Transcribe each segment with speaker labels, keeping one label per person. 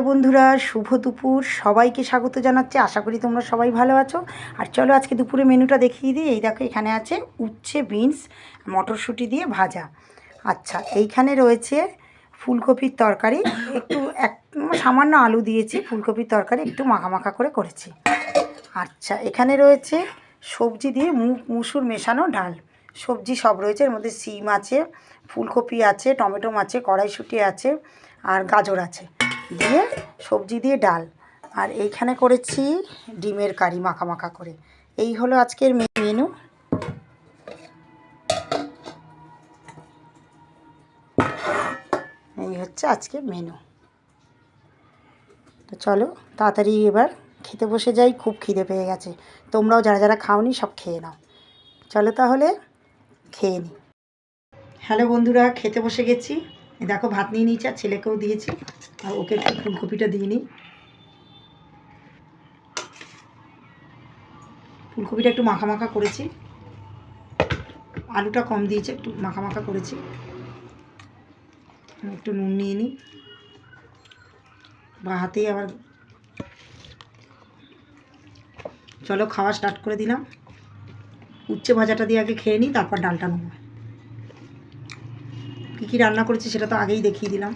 Speaker 1: Hello বন্ধুরা, শুভ দুপুর। সবাইকে স্বাগত জানাচ্ছি। আশা করি তোমরা সবাই ভালো আছো। আর চলো আজকে দুপুরে মেনুটা দেখিয়ে দিই। এই দেখো, এখানে আছে উচ্ছে, বিনস, মটরশুঁটি দিয়ে ভাজা। আচ্ছা এইখানে রয়েছে ফুলকপির তরকারি। একটু এক সামান্য আলু দিয়েছি, ফুলকপির তরকারি একটু মাখা মাখা করে করেছি। আচ্ছা এখানে রয়েছে সবজি দিয়ে মুগ মুসুর মেশানো ডাল। সবজি সব রয়েছে, এর মধ্যে সিম আছে, ফুলকপি আছে, টমেটো আছে, কড়াইশুঁটি আছে, আর গাজর আছে। দিয়ে সবজি দিয়ে ডাল। আর এইখানে করেছি ডিমের কারি মাখা মাখা করে। এই হলো আজকের মেনু এই হচ্ছে আজকের মেনু তো চলো, তাড়াতাড়ি এবার খেতে বসে যাই, খুব খিদে পেয়ে গেছে। তোমরাও যারা যারা খাওনি, সব খেয়ে নাও। চলো তাহলে, খেয়ে নিই হ্যালো বন্ধুরা, খেতে বসে গেছি। দেখো ভাত নিয়ে নিয়েছি আর ছেলেকেও দিয়েছি, আর ওকে একটু ফুলকপিটা দিয়ে নিই। ফুলকপিটা একটু মাখা মাখা করেছি। আলুটা কম দিয়েছে, একটু মাখা মাখা করেছি। একটু নুন নিয়ে নিই। বা হাতেই আবার চলো খাওয়া স্টার্ট করে দিলাম। উচ্ছে ভাজাটা দিয়ে আগে খেয়ে নিই, তারপর ডালটা নেব কী রান্না করেছি সেটা তো আগেই দেখিয়ে দিলাম।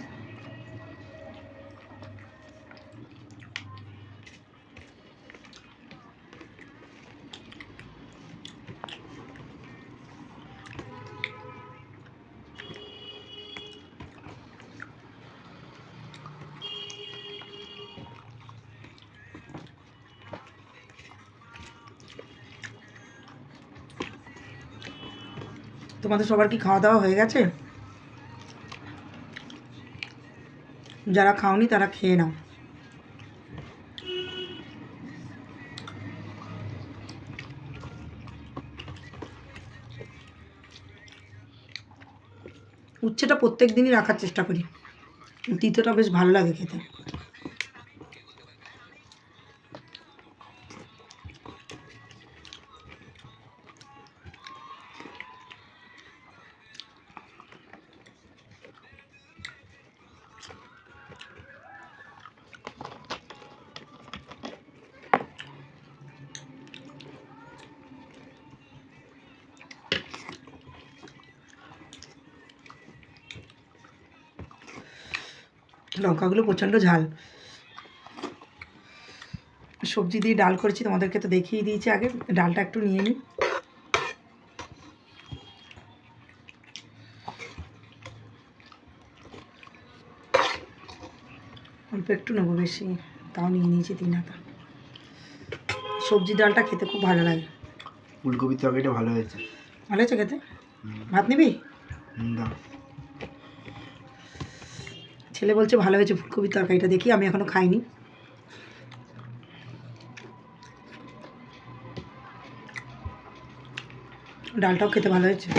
Speaker 1: তোমাদের সবার কি খাওয়া দাওয়া হয়ে গেছে? যারা খাওনি তারা খেয়ে নাও। উচ্ছেটা প্রত্যেক দিনই রাখার চেষ্টা করি। তিতোটা বেশ ভালো লাগে খেতে। লঙ্কাগুলো প্রচণ্ড ঝাল। সবজি দিয়ে ডাল করেছি তোমাদেরকে তো দেখিয়ে দিয়েছি আগে। ডালটা একটু নিয়ে নিই। অল্প একটু নেব বেশি তাও নিয়ে নিয়েছি তিন হাতা। সবজি ডালটা খেতে খুব ভালো লাগে।
Speaker 2: ফুলকপির তরকারিটা ভালো হয়েছে।
Speaker 1: ভালো হয়েছে খেতে? ভাত নিবি?
Speaker 2: দাও।
Speaker 1: ছেলে বলছে, ভালো হয়েছে ফুলকপির তরকারিটা, দেখি, আমি এখনও খাইনি। ডালটাও খেতে ভালো হয়েছে।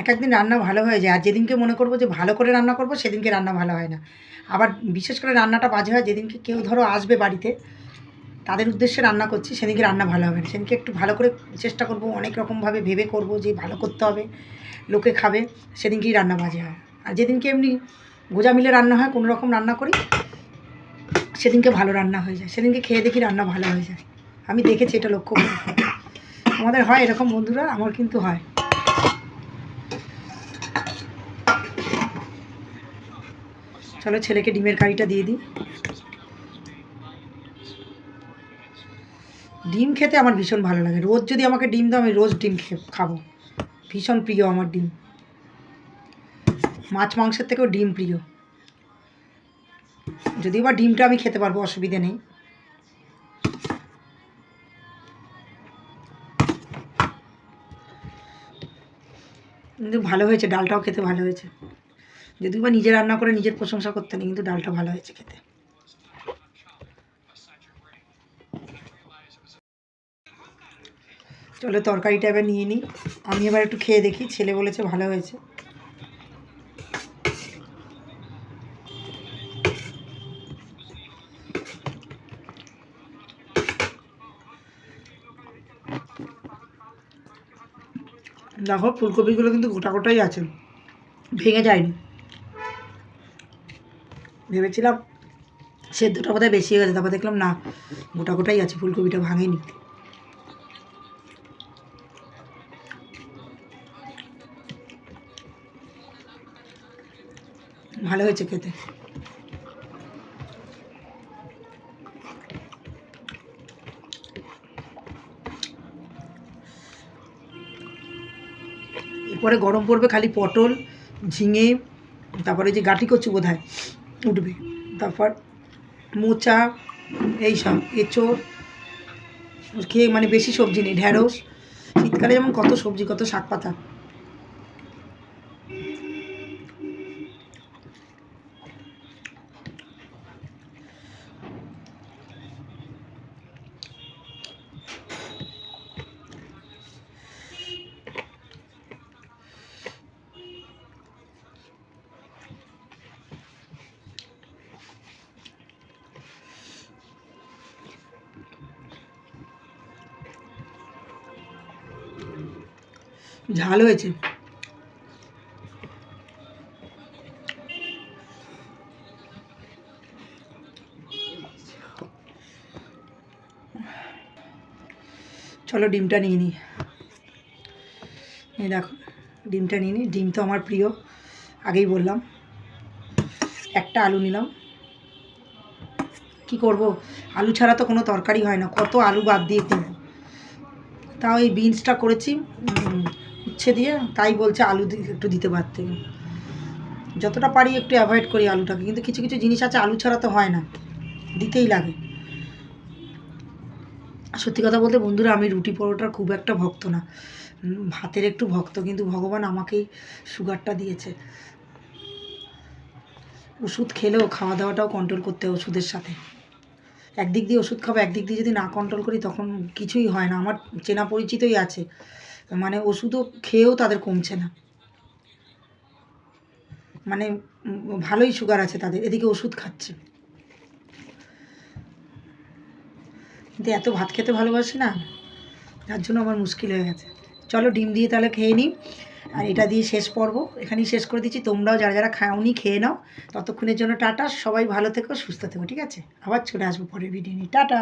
Speaker 1: এক একদিন রান্না ভালো হয়ে যায়। আর যেদিনকে মনে করব যে ভালো করে রান্না করব, সেদিনকে রান্না ভালো হয় না। আবার বিশেষ করে রান্নাটা বাজে হয়, যেদিনকে কেউ, ধরো, আসবে বাড়িতে তাদের উদ্দেশ্যে রান্না করছি, সেদিনকে রান্না ভালো হবে না। সেদিনকে একটু ভালো করে চেষ্টা করব, অনেক রকমভাবে ভেবে করব যে ভালো করতে হবে, লোকে খাবে, সেদিনকেই রান্না বাজে হয়। আর যেদিনকে এমনি গোজা মিলে রান্না হয়, কোনো রকম রান্না করি, সেদিনকে ভালো রান্না হয়ে যায়। সেদিনকে খেয়ে দেখি রান্না ভালো হয়ে যায়। আমি দেখেছি, এটা লক্ষ্য করি। আমাদের হয় এরকম, বন্ধুরা, আমার কিন্তু হয়। চলো, ছেলেকে ডিমের কারিটা দিয়ে দিই। ডিম খেতে আমার ভীষণ ভালো লাগে। রোজ যদি আমাকে ডিম দাও, আমি রোজ ডিম খাব। ভীষণ প্রিয় আমার ডিম। মাছ মাংসের থেকেও ডিম প্রিয়। যদিও বা ডিমটা আমি খেতে পারব, অসুবিধে নেই। কিন্তু ভালো হয়েছে, ডালটাও খেতে ভালো হয়েছে। যদিও বা নিজে রান্না করে নিজের প্রশংসা করতে নেই, কিন্তু ডালটা ভালো হয়েছে খেতে। চলো তরকারিটা এবার নিয়ে নিই। আমি এবার একটু খেয়ে দেখি, ছেলে বলেছে ভালো হয়েছে। দেখো, ফুলকপিগুলো কিন্তু গোটা গোটাই আছে। ভেঙে যায়নি। ভেবেছিলাম সেদ্ধটা বোধহয় বেশি হয়ে গেছে তারপর দেখলাম না, গোটা গোটাই আছে, ফুলকপিটা ভাঙেনি। ভালো হয়েছে খেতে। এরপরে গরম পড়বে খালি পটল, ঝিঙে, তারপরে যে গাঁটি কচু বোধ হয় উঠবে। তারপর মোচা এইসব এঁচোড়, খেয়ে মানে বেশি সবজি নেই, ঢ্যাঁড়স। শীতকালে যেমন কত সবজি, কত শাক পাতা ঝাল হয়েছে। চলো ডিমটা নিয়ে নিই। এই দেখো, ডিমটা নিয়ে নিই। ডিম তো আমার প্রিয়, আগেই বললাম। একটা আলু নিলাম। কি করব? আলু ছাড়া তো কোনো তরকারি হয় না। কত আলু বাদ দিয়ে করব তাও এই বিনসটা করেছি। উচ্ছে দিয়ে তাই বলছে আলু একটু দিতে পারতে। যতটা পারি একটু অ্যাভয়েড করি আলুটাকে, কিন্তু কিছু কিছু জিনিস আছে আলু ছাড়া তো হয় না, দিতেই লাগে। সত্যি কথা বলতে বন্ধুরা, আমি রুটি পরোটার খুব একটা ভক্ত না। ভাতের একটু ভক্ত, কিন্তু ভগবান আমাকেই সুগারটা দিয়েছে। ওষুধ খেলেও খাওয়া দাওয়াটাও কন্ট্রোল করতে ওষুধের সাথে। একদিক দিয়ে ওষুধ খাব, একদিক দিয়ে যদি না কন্ট্রোল করি তখন কিছুই হয় না। আমার চেনা পরিচিতই আছে। মানে ওষুধও খেয়েও তাদের কমছে না। মানে ভালোই সুগার আছে তাদের, এদিকে ওষুধ খাচ্ছে। কিন্তু এত ভাত খেতে ভালোবাসি না যার জন্য আমার মুশকিল হয়ে গেছে। চলো ডিম দিয়ে তাহলে খেয়ে নিই। আর এটা দিয়ে শেষ পর্ব, এখানেই শেষ করে দিচ্ছি। তোমরাও যারা যারা খাওনি, খেয়ে নাও। ততক্ষণের জন্য টাটা, সবাই ভালো থেকো, সুস্থ থেকো, ঠিক আছে? আবার চলে আসব পরের ভিডিও নিয়ে। টাটা!